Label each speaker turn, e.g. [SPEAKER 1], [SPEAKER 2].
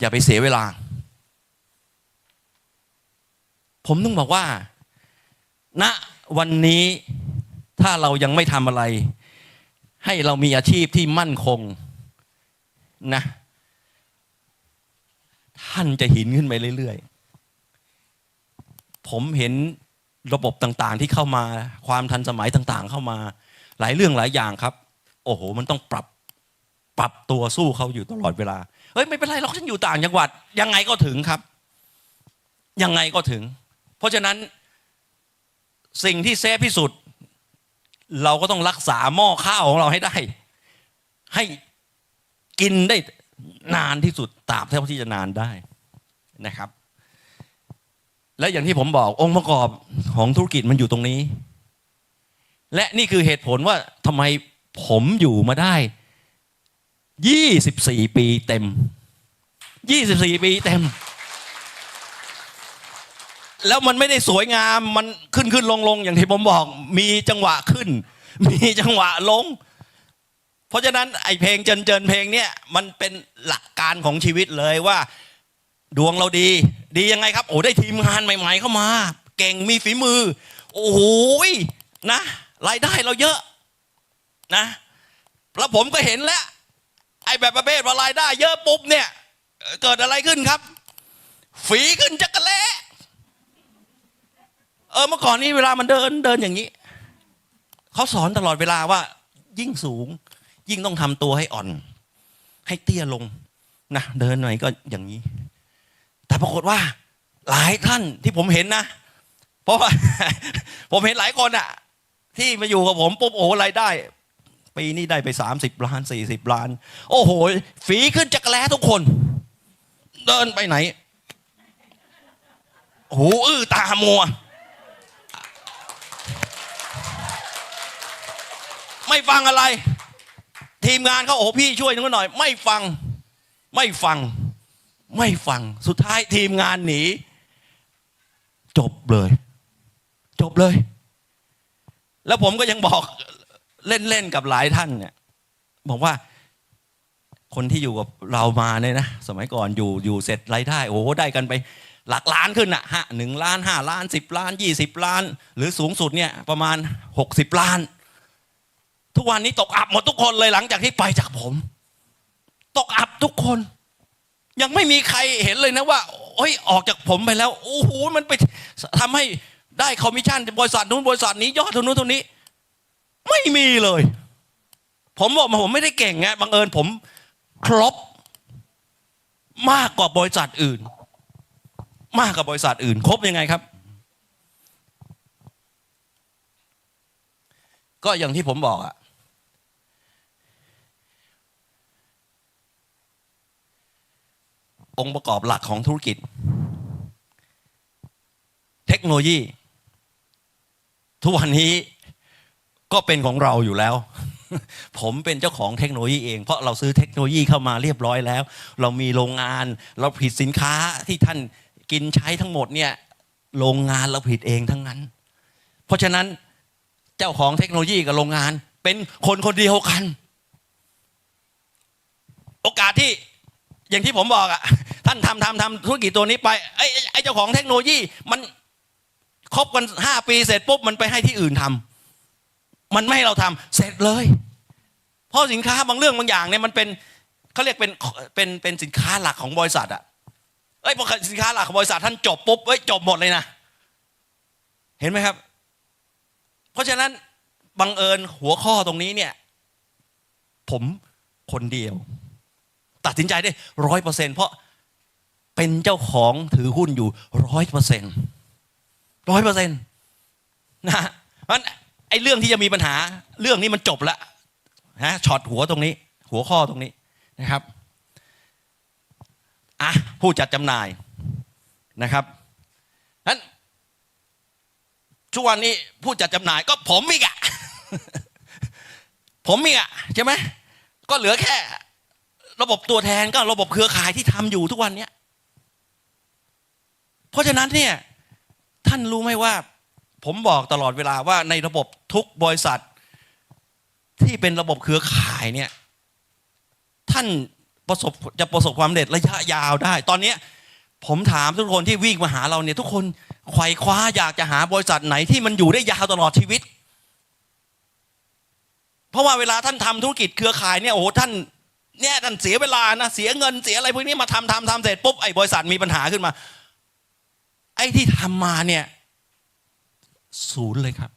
[SPEAKER 1] อย่าไปเสียเวลา ผมต้องบอกว่าณวันนี้ถ้าเรายังไม่ทำอะไร ให้เรามีอาชีพที่มั่นคงนะ ท่านจะหินขึ้นไปเรื่อยๆ ผมเห็นระบบต่างๆ ที่เข้ามาความทันสมัยต่างๆ เข้ามา หลายเรื่องหลายอย่างครับ โอ้โห มันต้องปรับปรับตัวสู้เขาอยู่ตลอดเวลา เฮ้ยไม่เป็นไรหรอกฉันอยู่ต่างจังหวัด ยังไงก็ถึงครับ ยังไงก็ถึง เพราะฉะนั้นสิ่งที่เซฟที่สุด เราก็ต้องรักษาหม้อข้าวของเราให้ได้ ให้กินได้นานที่สุดตราบเท่าที่จะนานได้นะครับ และอย่างที่ผมบอกองค์ประกอบของธุรกิจมันอยู่ตรงนี้ และนี่คือเหตุผลว่าทำไมผมอยู่มาได้ 24 ปีเต็ม 24 ปีเต็ม แล้วมันไม่ได้สวยงามมันขึ้นขึ้นลงลงอย่างที่ผมบอก มีจังหวะขึ้น มีจังหวะลง เพราะฉะนั้นไอ้เพลงเจินเจินเพลงเนี้ยมันเป็นหลักการของชีวิตเลยว่า ดวงเราดี ดียังไงครับ โอ้ได้ทีมงานใหม่ๆเข้ามา เก่งมีฝีมือ โอ้โหยนะรายได้เราเยอะนะแล้วผมก็เห็นแล้ว ไอ้แบบประเภทว่ารายได้ เยอะปุ๊บเนี่ย เกิดอะไรขึ้นครับ ฝีขึ้นจักระเละเออเมื่อก่อนนี้เวลามันเดินเดินอย่างนี้เขาสอนตลอดเวลาว่า ยิ่งสูง ยิ่งต้องทำตัวให้อ่อน ให้เตี้ยลงนะเดินหน่อยก็อย่างนี้ แต่ปรากฏว่า หลายท่านที่ผมเห็นนะเพราะว่าผมเห็นหลายคนอะที่มาอยู่กับผมปุ๊บโอ้รายได้ ปีนี้ได้ไป 30 ล้าน 40 ล้าน โอ้โห ฝีขึ้นจักรแล้ทุกคน เดินไปไหน หูอื้อตามัว ไม่ฟังอะไร ทีมงานเขาโอ้พี่ช่วยนึงหน่อย ไม่ฟัง ไม่ฟัง ไม่ฟัง สุดท้ายทีมงานหนี จบเลย จบเลย แล้วผมก็ยังบอก เล่นๆกับหลายท่านเนี่ยบอกว่าคนที่อยู่กับเรามาเนี่ยนะสมัยก่อนอยู่อยู่เสร็จรายได้โอ้โหได้กันไปหลักล้านขึ้นอะฮะหนึ่งล้านห้าล้านสิบล้านยี่สิบล้าน หรือสูงสุดเนี่ยประมาณหกสิบล้าน ทุกวันนี้ตกอับหมดทุกคนเลยหลังจากที่ไปจากผม ตกอับทุกคน ยังไม่มีใครเห็นเลยนะว่าโอ้ยออกจากผมไปแล้วโอ้โหมันไปทำให้ได้คอมมิชชั่นบริษัทนู้นบริษัทนี้ยอดเท่านู้นเท่านี้ ไม่มีเลย ผมบอกมาผมไม่ได้เก่งไงบังเอิญผมครบมากกว่าบริษัทอื่น มากกว่าบริษัทอื่น ครบยังไงครับ ก็อย่างที่ผมบอกอะองค์ประกอบหลักของธุรกิจ เทคโนโลยี ทุกวันนี้ ก็เป็นของเราอยู่แล้ว ผมเป็นเจ้าของเทคโนโลยีเอง เพราะเราซื้อเทคโนโลยีเข้ามาเรียบร้อยแล้ว เรามีโรงงานเราผลิตสินค้าที่ท่านกินใช้ทั้งหมดเนี่ยโรงงานเราผลิตเองทั้งนั้น เพราะฉะนั้นเจ้าของเทคโนโลยีกับโรงงาน เป็นคนคนเดียวกัน โอกาสที่อย่างที่ผมบอกอะท่านทำทำทำธุรกิจตัวนี้ไปไอ้ไอ้เจ้าของเทคโนโลยีมันคบกันห้าปีเสร็จปุ๊บมันไปให้ที่อื่นทำ มันไม่ให้เราทำเสร็จเลย เพราะสินค้าบางเรื่องบางอย่างเนี่ยมันเป็นเขาเรียกเป็นเป็นเป็นสินค้าหลักของบริษัทอะเอ้ยพอสินค้าหลักของบริษัทท่านจบปุ๊บเอ้ยจบหมดเลยนะเห็นไหมครับ เพราะฉะนั้นบังเอิญหัวข้อตรงนี้เนี่ย ผมคนเดียว ตัดสินใจได้ร้อยเปอร์เซ็นเพราะเป็นเจ้าของถือหุ้นอยู่ร้อยเปอร์เซ็นร้อยเปอร์เซ็นต์นะเพราะฉะนั้น ไอ้เรื่องที่จะมีปัญหา เรื่องนี้มันจบละนะช็อตหัวตรงนี้ หัวข้อตรงนี้นะครับอะผู้จัดจำหน่ายนะครับนั้นทุกวันนี้ผู้จัดจำหน่ายก็ผมอีกอะผมอีกอะใช่ไหมก็เหลือแค่ ระบบตัวแทนก็ระบบเครือข่ายที่ทำอยู่ทุกวันเนี้ยเพราะฉะนั้นเนี่ยท่านรู้ไหมว่า ผมบอกตลอดเวลาว่าในระบบทุกบริษัท ที่เป็นระบบเครือข่ายเนี่ยท่านประสบจะประสบความสำเร็จระยะยาวได้ ตอนนี้ผมถามทุกคนที่วิ่งมาหาเราเนี่ยทุกคนไขว่คว้าอยากจะหาบริษัทไหนที่มันอยู่ได้ยาวตลอดชีวิต เพราะว่าเวลาท่านทำธุรกิจเครือข่ายเนี่ยโอ้โหท่านเนี่ยท่านเสียเวลานะเสียเงินเสียอะไรพวกนี้มาทำทำทำเสร็จปุ๊บไอ้บริษัทมีปัญหาขึ้นมา ไอ้ที่ทำมาเนี่ย ศูนย์เลยครับ